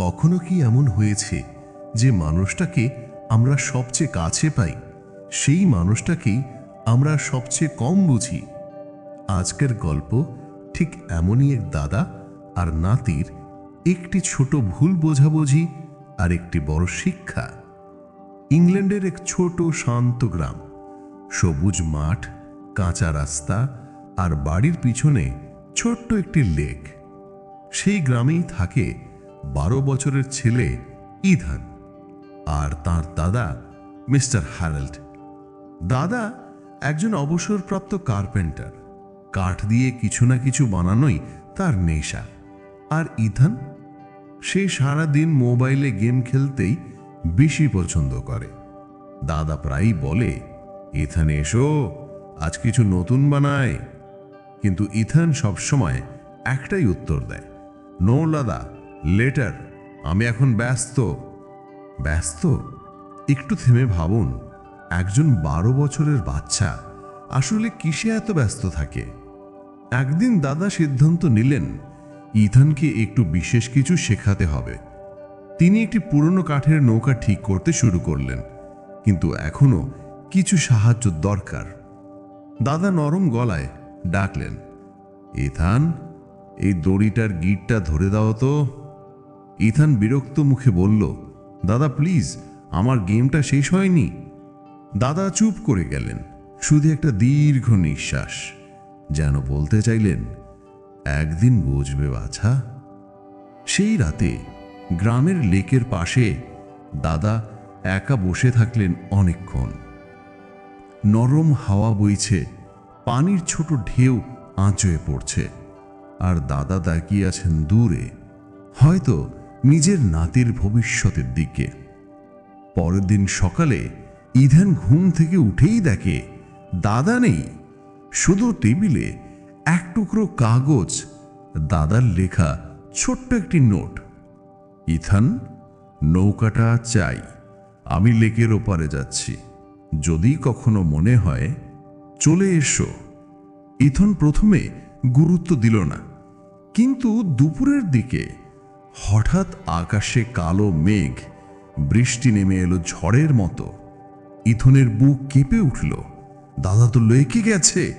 কখনো কি এমন হয়েছে যে মানুষটাকে আমরা সবচেয়ে কাছে পাই? সেই মানুষটাকেই আমরা সবচেয়ে কম বুঝি। আজকের গল্প ঠিক এমনই এক দাদা আর নাতির একটি ছোট ভুল বোঝাবুঝি আর একটি বড় শিক্ষা। ইংল্যান্ডের এক ছোট শান্ত গ্রাম। সবুজ মাঠ, কাঁচা রাস্তা আর বাড়ির পিছনে ছোট্ট একটি লেক। সেই গ্রামেই থাকে বারো বছরের ছেলে ইধান আর তার দাদা মিস্টার হ্যারাল্ড। দাদা একজন অবসরপ্রাপ্ত কার্পেন্টার। কাঠ দিয়ে কিছু না কিছু বানানোই তার নেশা। আর ইথান সে সারাদিন মোবাইলে গেম খেলতেই বেশি পছন্দ করে। দাদা প্রায়ই বলে ইথানে এসো, আজ কিছু নতুন বানায়। কিন্তু ইথান সবসময় একটাই উত্তর দেয়, নো দাদা লেটার আমি এখন ব্যস্ত। ব্যস্ত? একটু থেমে ভাবুন, একজন বারো বছরের বাচ্চা, আসলে কিসে এত ব্যস্ত থাকে? একদিন দাদা সিদ্ধান্ত নিলেন, ইথানকে একটু বিশেষ কিছু শেখাতে হবে। তিনি একটি পুরনো কাঠের নৌকা ঠিক করতে শুরু করলেন, কিন্তু এখনও কিছু সাহায্য দরকার। দাদা নরম গলায় ডাকলেন, ইথান, এই দড়িটার গিটটা ধরে দাও তো। ইথান বিরক্ত মুখে বলল, দাদা প্লিজ আমার গেমটা শেষ হয়নি। দাদা চুপ করে গেলেন, শুধু একটা দীর্ঘ নিঃশ্বাস। যেন বলতে চাইলেন, একদিন বুঝবে বাছা? সেই রাতে গ্রামের লেকের পাশে দাদা একা বসে থাকলেন অনেকক্ষণ। নরম হাওয়া বইছে, পানির ছোট ঢেউ আঁচয়ে পড়ছে, আর দাদা তাকিয়ে আছেন দূরে। হয়তো নিজের নাতির ভবিষ্যতের দিকে। পরের দিন সকালে ইধান ঘুম থেকে উঠেই দেখে দাদা নেই, শুধু টেবিলে এক টুকরো কাগজ, দাদার লেখা ছোট্ট একটি নোট। ইথান নৌকাটা চাই, আমি লেকের ওপারে যাচ্ছি। যদি কখনো মনে হয়, চলে এসো। ইথন প্রথমে গুরুত্ব দিল না, কিন্তু দুপুরের দিকে হঠাৎ আকাশে কালো মেঘ, বৃষ্টি নেমে এলো ঝড়ের মতো। ইথনের বুক কেঁপে উঠল। দাদা তো লেকে গেছে।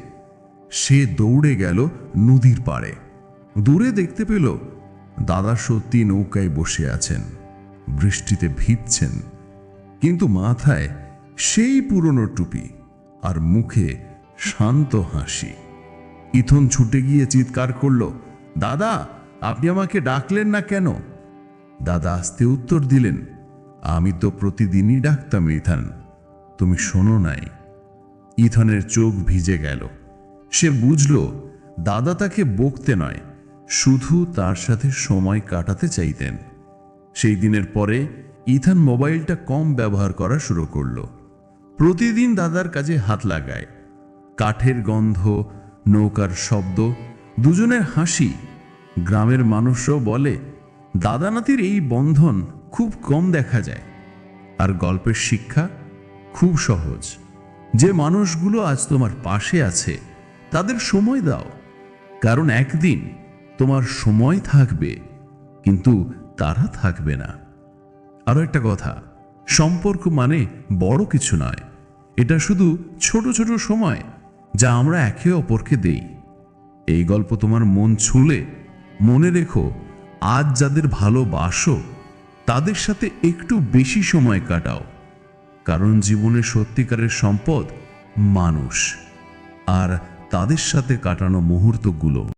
সে দৌড়ে গেল নদীর পাড়ে। দূরে দেখতে পেল, দাদা সত্যি নৌকায় বসে আছেন, বৃষ্টিতে ভিজছেন। কিন্তু মাথায় সেই পুরনো টুপি আর মুখে শান্ত হাসি। ইথন ছুটে গিয়ে চিৎকার করল, দাদা আপনি আমাকে ডাকলেন না কেন? দাদা আস্তে উত্তর দিলেন, আমি তো প্রতিদিনই ডাকতাম ইথান, তুমি শোনো নাই। ইথনের চোখ ভিজে গেল। সে বুঝল, দাদা তাকে বকতে নয়, শুধু তার সাথে সময় কাটাতে চাইতেন। সেই দিনের পরে ইথান মোবাইলটা কম ব্যবহার করা শুরু করল। প্রতিদিন দাদার কাজে হাত লাগায়। কাঠের গন্ধ, নৌকার শব্দ, দুজনের হাসি গ্রামের মানুষও বলে দাদা নাতির এই বন্ধন খুব কম দেখা যায়। আর গল্পের শিক্ষা খুব সহজ। যে মানুষগুলো আজ তোমার পাশে আছে, তাদের সময় দাও। কারণ একদিন তোমার সময় থাকবে, কিন্তু তারা থাকবে না। আরও একটা কথা, সম্পর্ক মানে বড় কিছু নয়। এটা শুধু ছোট ছোট সময় যা আমরা একে অপরকে দেই। এই গল্প তোমার মন ছুলে মনে রেখো, আজ যাদের ভালোবাসো তাদের সাথে একটু বেশি সময় কাটাও, কারণ জীবনের সত্যিকারের সম্পদ মানুষ, আর তাদের সাথে কাটানো মুহূর্তগুলো।